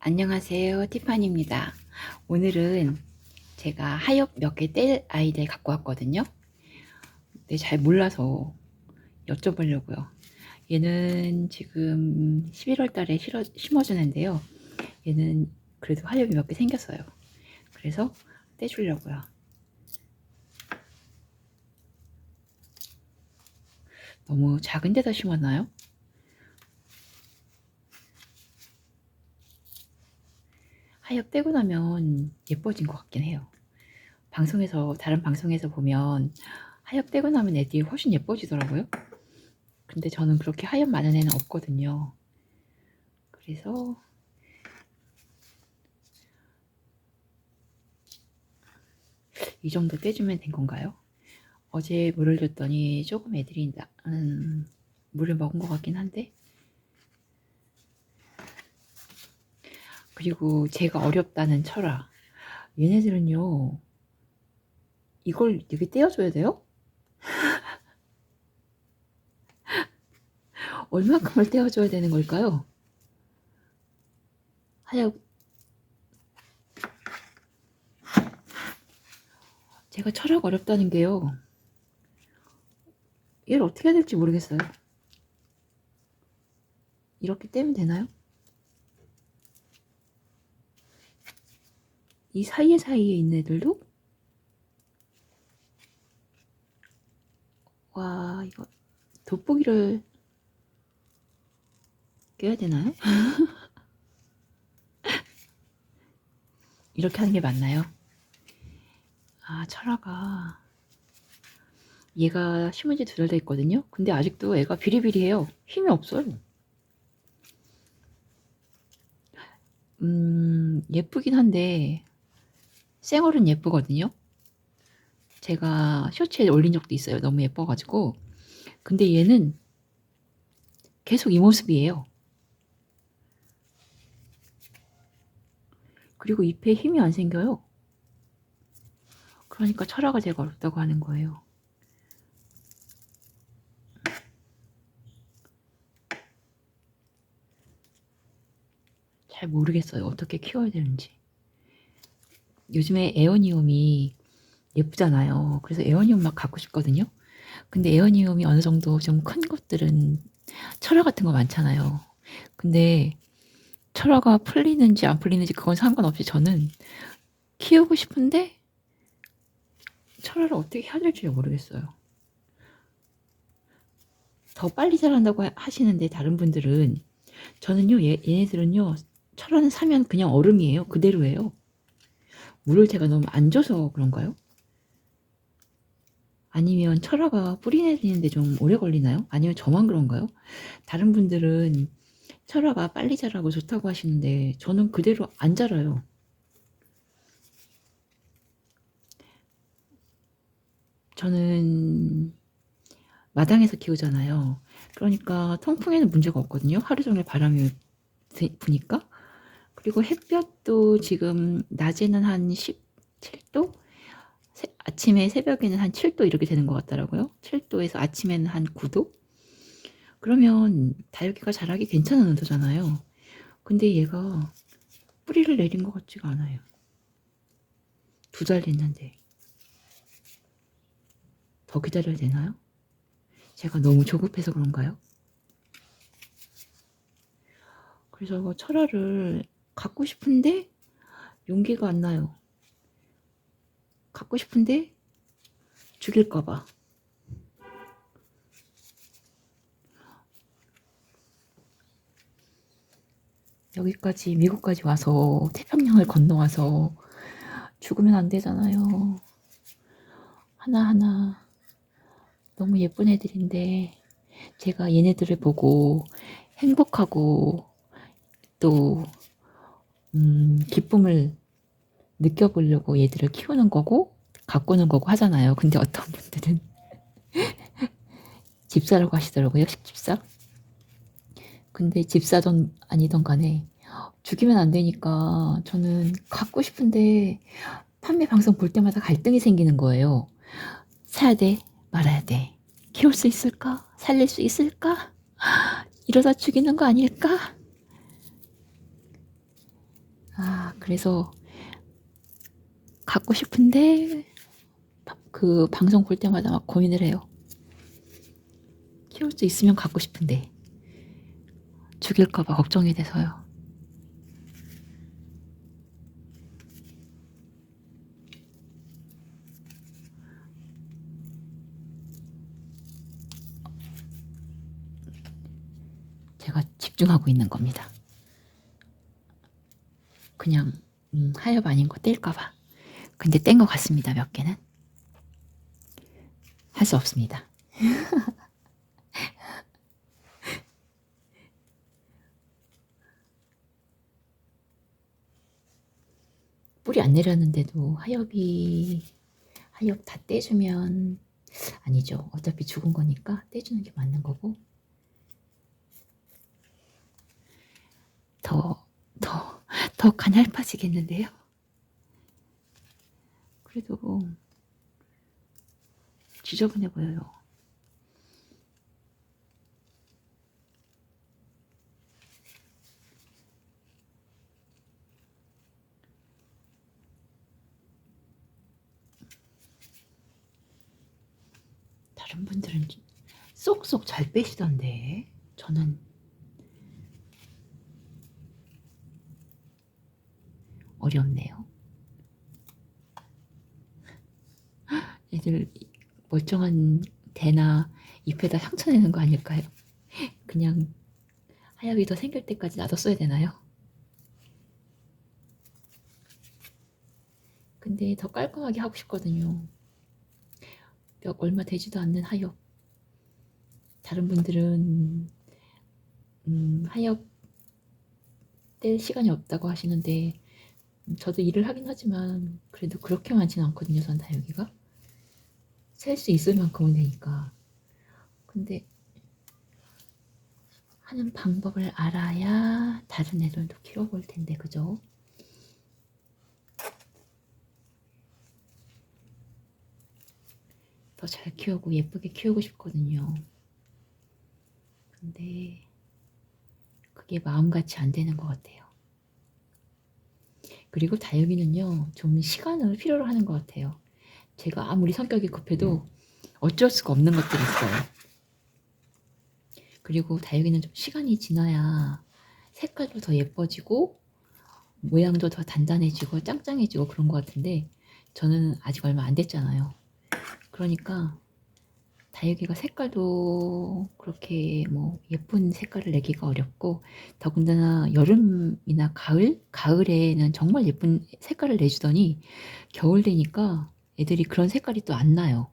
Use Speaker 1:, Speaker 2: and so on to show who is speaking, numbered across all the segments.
Speaker 1: 안녕하세요. 티파니입니다. 오늘은 제가 하엽 몇 개 뗄 아이들 갖고 왔거든요. 근데 잘 몰라서 여쭤보려고요. 얘는 지금 11월 달에 심어주는데요. 얘는 그래도 하엽이 몇 개 생겼어요. 그래서 떼주려고요. 너무 작은 데다 심었나요? 하엽 떼고 나면 예뻐진 것 같긴 해요. 방송에서 다른 방송에서 보면 하엽 떼고 나면 애들이 훨씬 예뻐지더라고요. 근데 저는 그렇게 하엽 많은 애는 없거든요. 그래서 이 정도 떼주면 된 건가요? 어제 물을 줬더니 조금 애들이 나, 음, 물을 먹은 것 같긴 한데 그리고 제가 어렵다는 철학. 얘네들은요, 이걸 이렇게 떼어줘야 돼요? 얼마큼을 떼어줘야 되는 걸까요? 하여, 제가 철학 어렵다는 게요. 얘를 어떻게 해야 될지 모르겠어요. 이렇게 떼면 되나요? 이 사이에 사이에 있는 애들도? 와 이거 돋보기를 껴야 되나요? 이렇게 하는 게 맞나요? 아 철화가. 얘가 심은 지 두 달 됐거든요. 근데 아직도 애가 비리비리해요. 힘이 없어요. 음 예쁘긴 한데 생얼은 예쁘거든요. 제가 쇼츠에 올린 적도 있어요. 너무 예뻐가지고. 근데 얘는 계속 이 모습이에요. 그리고 잎에 힘이 안 생겨요. 그러니까 철화가 제가 어렵다고 하는 거예요. 잘 모르겠어요. 어떻게 키워야 되는지. 요즘에 에어니움이 예쁘잖아요. 그래서 에어니움 막 갖고 싶거든요. 근데 에어니움이 어느 정도 좀 큰 것들은 철화 같은 거 많잖아요. 근데 철화가 풀리는지 안 풀리는지 그건 상관없이 저는 키우고 싶은데 철화를 어떻게 해야 될지 모르겠어요. 더 빨리 자란다고 하시는데 다른 분들은 저는요 얘, 얘네들은요 철화는 사면 그냥 얼음이에요 그대로예요 물을 제가 너무 안 줘서 그런가요? 아니면 철화가 뿌리 내리는데 좀 오래 걸리나요? 아니면 저만 그런가요? 다른 분들은 철화가 빨리 자라고 좋다고 하시는데 저는 그대로 안 자라요. 저는 마당에서 키우잖아요. 그러니까 통풍에는 문제가 없거든요. 하루 종일 바람이 부니까. 그리고 햇볕도 지금 낮에는 한 17도? 아침에 새벽에는 한 7도 이렇게 되는 것 같더라고요. 7도에서 아침에는 한 9도? 그러면 다육이가 자라기 괜찮은 온도잖아요. 근데 얘가 뿌리를 내린 것 같지가 않아요. 두 달 됐는데. 더 기다려야 되나요? 제가 너무 조급해서 그런가요? 그래서 철화를 갖고 싶은데 용기가 안 나요. 갖고 싶은데 죽일까봐. 여기까지 미국까지 와서 태평양을 건너와서 죽으면 안 되잖아요. 하나하나 너무 예쁜 애들인데 제가 얘네들을 보고 행복하고 또 음, 기쁨을 느껴보려고 얘들을 키우는 거고 가꾸는 거고 하잖아요. 근데 어떤 분들은 집사라고 하시더라고요. 식집사. 근데 집사든 아니던 간에 죽이면 안 되니까 저는 갖고 싶은데 판매 방송 볼 때마다 갈등이 생기는 거예요. 사야 돼? 말아야 돼? 키울 수 있을까? 살릴 수 있을까? 이러다 죽이는 거 아닐까? 그래서 갖고 싶은데 바- 그 방송 볼 때마다 막 고민을 해요. 키울 수 있으면 갖고 싶은데 죽일까봐 걱정이 돼서요. 제가 집중하고 있는 겁니다. 그냥 음, 하엽 아닌 거 뗄까봐. 근데 뗀 것 같습니다. 몇 개는 할 수 없습니다. 뿌리 안 내렸는데도 하엽이 하엽 다 떼주면 아니죠. 어차피 죽은 거니까 떼주는 게 맞는 거고 더, 더, 더 가냘파지겠는데요? 그래도 지저분해 보여요. 다른 분들은 쏙쏙 잘 빼시던데 저는 어렵네요. 애들 멀쩡한 대나 잎에다 상처 내는 거 아닐까요? 그냥 하엽이 더 생길 때까지 놔뒀어야 되나요? 근데 더 깔끔하게 하고 싶거든요. 몇 얼마 되지도 않는 하엽. 다른 분들은 음, 하엽 뗄 시간이 없다고 하시는데 음, 저도 일을 하긴 하지만 그래도 그렇게 많지는 않거든요. 전 다육이가 셀 수 있을 만큼은 되니까. 근데 하는 방법을 알아야 다른 애들도 키워볼 텐데 그죠? 더 잘 키우고 예쁘게 키우고 싶거든요. 근데 그게 마음같이 안 되는 것 같아요. 그리고 다육이는요, 좀 시간을 필요로 하는 것 같아요. 제가 아무리 성격이 급해도 어쩔 수가 없는 것들이 있어요. 그리고 다육이는 좀 시간이 지나야 색깔도 더 예뻐지고 모양도 더 단단해지고 짱짱해지고 그런 것 같은데 저는 아직 얼마 안 됐잖아요. 그러니까 다육이가 색깔도 그렇게 뭐 예쁜 색깔을 내기가 어렵고 더군다나 여름이나 가을? 가을에는 정말 예쁜 색깔을 내주더니 겨울 되니까 애들이 그런 색깔이 또 안 나요.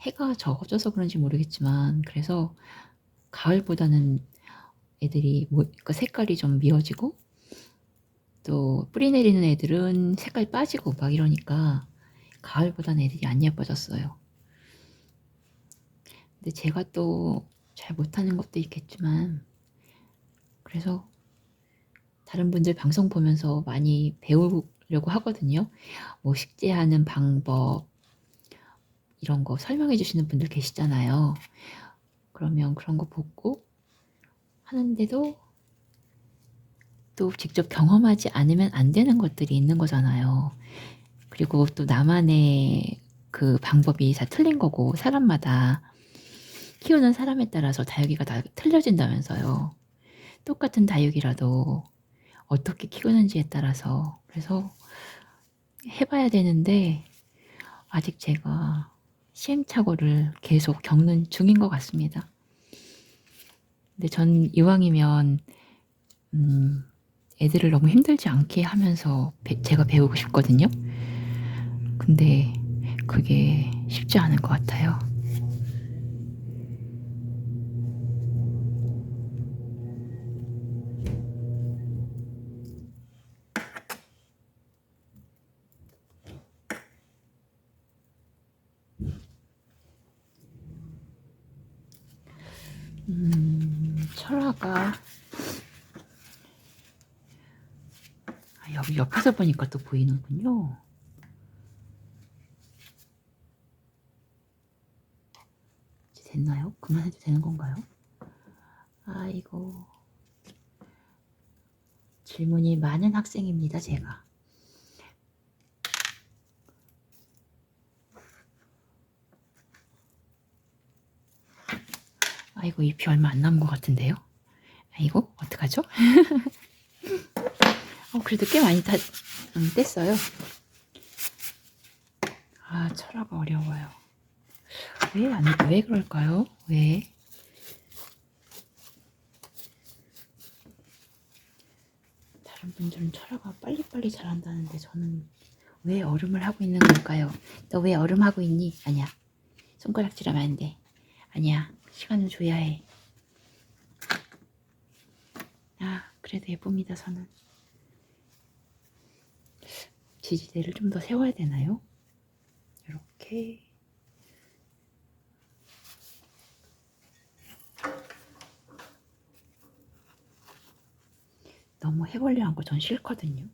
Speaker 1: 해가 적어져서 그런지 모르겠지만 그래서 가을보다는 애들이 뭐, 그러니까 색깔이 좀 미어지고 또 뿌리 내리는 애들은 색깔 빠지고 막 이러니까 가을보다는 애들이 안 예뻐졌어요. 근데 제가 또 잘 못하는 것도 있겠지만 그래서 다른 분들 방송 보면서 많이 배우려고 하거든요. 뭐 식재하는 방법 이런 거 설명해 주시는 분들 계시잖아요. 그러면 그런 거 보고 하는데도 또 직접 경험하지 않으면 안 되는 것들이 있는 거잖아요. 그리고 또 나만의 그 방법이 다 틀린 거고 사람마다 키우는 사람에 따라서 다육이가 다 틀려진다면서요. 똑같은 다육이라도 어떻게 키우는지에 따라서 그래서 해봐야 되는데 아직 제가 시행착오를 계속 겪는 중인 것 같습니다. 근데 전 이왕이면 음, 애들을 너무 힘들지 않게 하면서 배, 제가 배우고 싶거든요. 근데 그게 쉽지 않은 것 같아요. 음, 철화가 아, 여기 옆에서 보니까 또 보이는군요. 됐나요? 그만해도 되는 건가요? 아이고 질문이 많은 학생입니다, 제가. 아이고, 잎이 얼마 안 남은 것 같은데요? 아이고, 어떡하죠? 어, 그래도 꽤 많이 다 음, 뗐어요. 아, 철화가 어려워요. 왜, 안, 왜 그럴까요? 왜? 다른 분들은 철화가 빨리빨리 자란다는데 저는 왜 얼음을 하고 있는 걸까요? 너 왜 얼음 하고 있니? 아니야. 손가락질하면 안 돼. 아니야. 시간을 줘야 해. 아, 그래도 예쁩니다, 저는. 지지대를 좀 더 세워야 되나요? 이렇게. 너무 해벌려 한 거 전 싫거든요.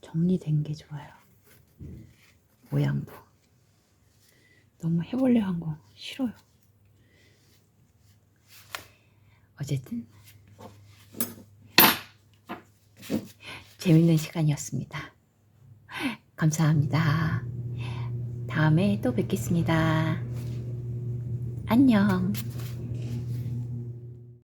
Speaker 1: 정리된 게 좋아요. 모양도. 너무 해벌려 한 거 싫어요. 어쨌든 재밌는 시간이었습니다. 감사합니다. 다음에 또 뵙겠습니다. 안녕.